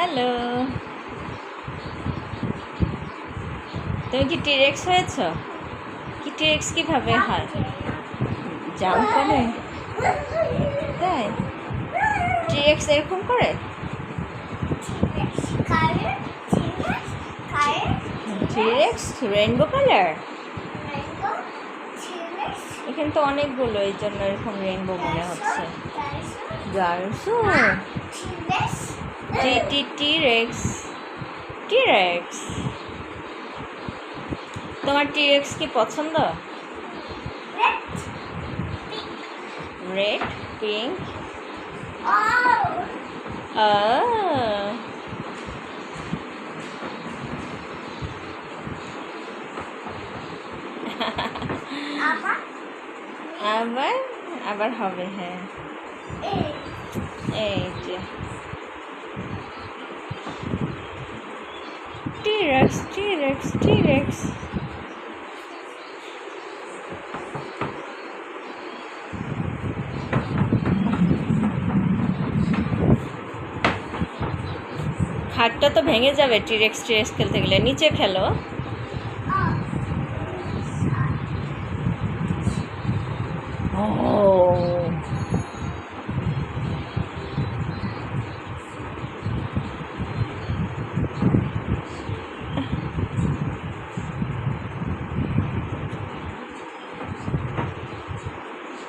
Hello. তুমি কি T. rex হয়েছ? কি টিরেক্স কীভাবে হয়? জাম্প করে? তাই? টিরেক্স এরকম করে? টিরেক্স রেইনবো কালার এখানে তো অনেকগুলো এই জন্য এরকম রেইনবো মনে হচ্ছে। গার্লসও T T T rex T rex তোমার টিরেক্স কি পছন্দ? রেড পিঙ্ক আবার আবার হবে হ্যাঁ। এই যে টিরেক্স টিরেক্স টিরেক্স খাটটা তো ভেঙে যাবে টিরেক্স টিরেক্স খেলতে গেলে। নিচে খেলো। ও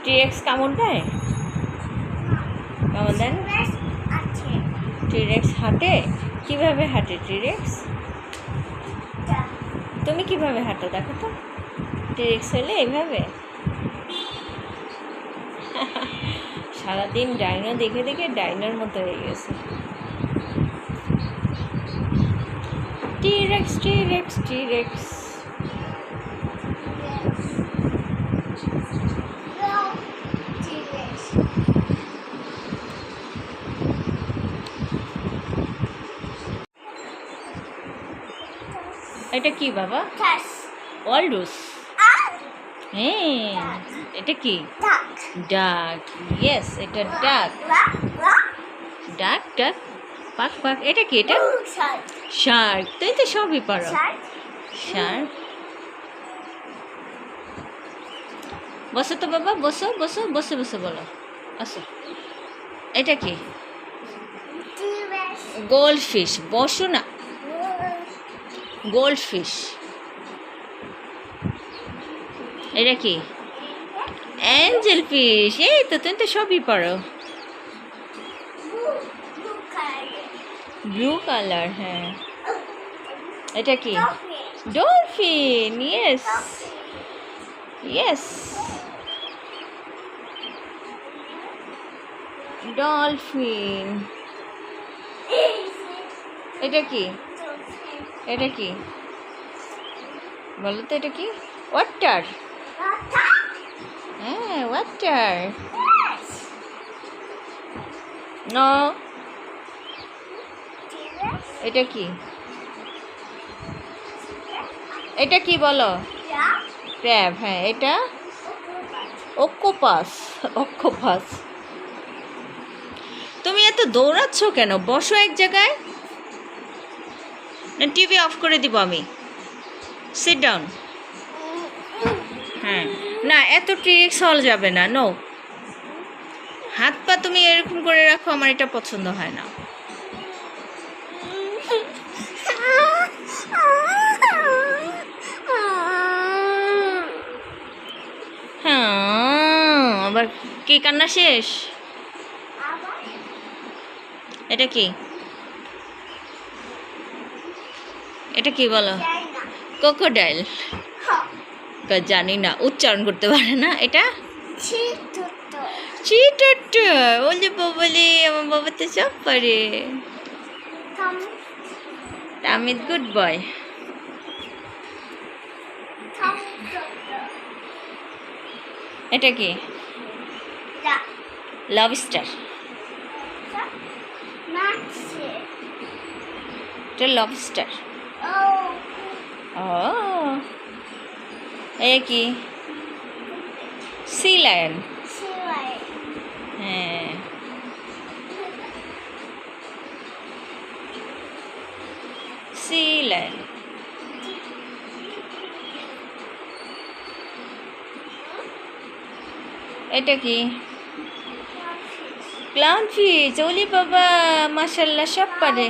টিরেক্স কামড় দেয়? কামড় দেন? টিরেক্স হাঁটে? কীভাবে হাঁটে টিরেক্স তুমি কীভাবে হাঁটো দেখো তো। টিরেক্স হলে এইভাবে। সারাদিন ডাইনো দেখে দেখে ডাইনোর মতো হয়ে গেছে। টিরেক্স টিরেক্স টিরেক্স এটা কি বাবা? ওয়ালডুস হ্যাঁ এটা কি? ডাক ইয়েস এটা ডাক ডাক ডাক পাক পাক এটা কি এটা? শার্ক তুই তো সবই পারো। শার্ক বসো তো বাবা বসো বসো বসে বসে বলো। আসো এটা কি? গোল্ড ফিশ বসো না। গোল্ড ফিশ এটা কি? অ্যাঞ্জেল ফিশ এই তো, তুমি তো সবই পারো। ব্লু কালার হ্যাঁ। এটা কি? Dolphin, yes. ইয়েস। ডলফিন। এটা কি? এটা কি? বলো তো এটা কি? ওয়াটার হ্যাঁ ওয়াটার ন এটা কি? এটা কি বলো? ক্র্যাব হ্যাঁ এটা অক্টোপাস অক্টোপাস তুমি এত দৌড়াচ্ছ কেন? বসো এক জায়গায়। না টিভি অফ করে দিব আমি। সিট ডাউন হ্যাঁ। না, এত ট্রিক্স হল যাবে না নো হাত পা তুমি এরকম করে রাখো, আমার এটা পছন্দ হয় না। হ্যাঁ আবার কি কান্না শেষ? এটা কি? এটা কি বলো? কোকোডাইল জানি না উচ্চারণ করতে পারে না এটা? চিটট ওলে বাবলে আমার বাবা তো সব পারে। আমি গুড বয়। এটা কি? লবস্টার এটা লবস্টার ও এ কি? সি লায়ন হ্যাঁ। সি লায়ন এটা কি? ক্লাউন ফিচ ওলি বাবা মাসাল্লাহ সব পারে।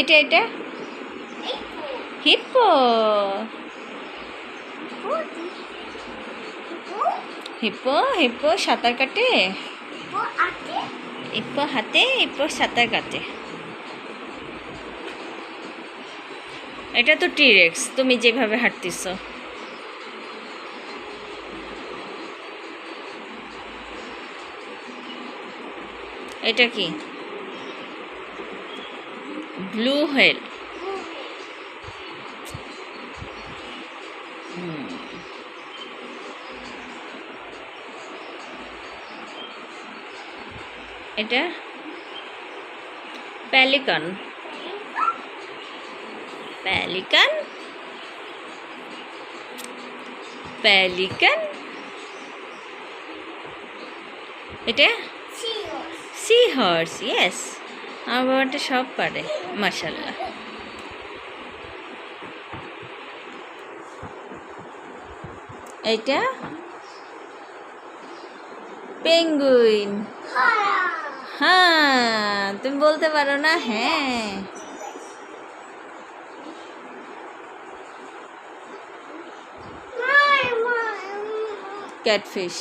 এটা এটা হিপ্পো। হিপ্পো হিপ্পো, সাঁতার কাটে। হিপ্পো হাতে, হিপ্পো সাঁতার কাটে। এটা তো টিরেক্স তুমি যেভাবে হাঁটতেছ। এটা কি? ব্লু হেল এটা? প্যালিকন প্যালিকন প্যালিকন এটা? সি হর্স ইয়েস আমার বাবাটা সব পারে মাসাল্লাহ এইটা? পেঙ্গুইন। হ্যাঁ তুমি বলতে পারো না? হ্যাঁ। ক্যাটফিশ।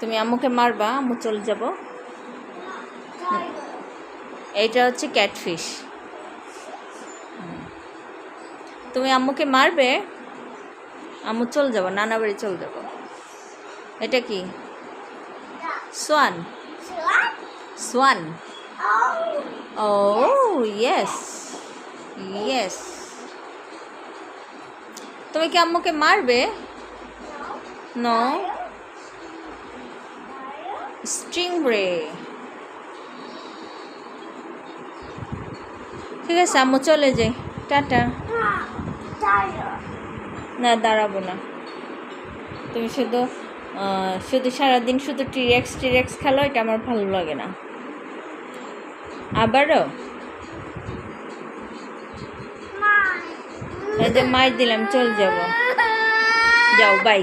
তুমি আম্মুকে মারবা, আম্মু চলে যাব। এইটা হচ্ছে ক্যাটফিশ। তুমি আম্মুকে মারবে, আম্মু চলে যাব, নানা বাড়ি চলে যাব। এটা কি? সোয়ান। সোয়ান? ও ইয়েস ইয়েস তুমি কি আম্মুকে মারবে? নো স্টিংরে ঠিক আছে, আম্মু চলে যাই। টাটা। না, দাঁড়াবো না। তুমি শুধু শুধু সারাদিন শুধু টিরেক্স টিরেক্স খেলো, এটা আমার ভালো লাগে না। আবারও? মাই দিলাম, চল যাব। যাও বাই